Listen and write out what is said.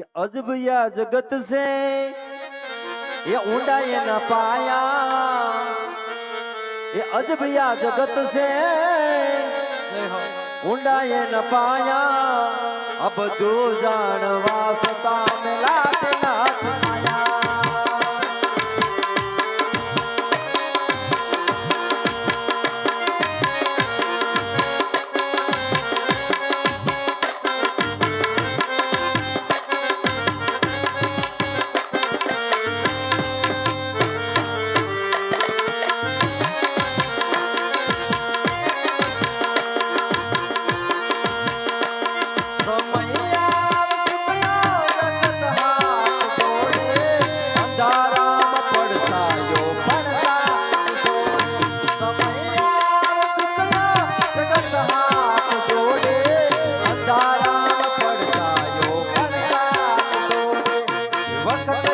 કે અજબયા જગત છે એ ઊંડા એના પાયા. એ અજબયા જગત છે ઊંડા એના પાયા. આ બધું જાણવા વખત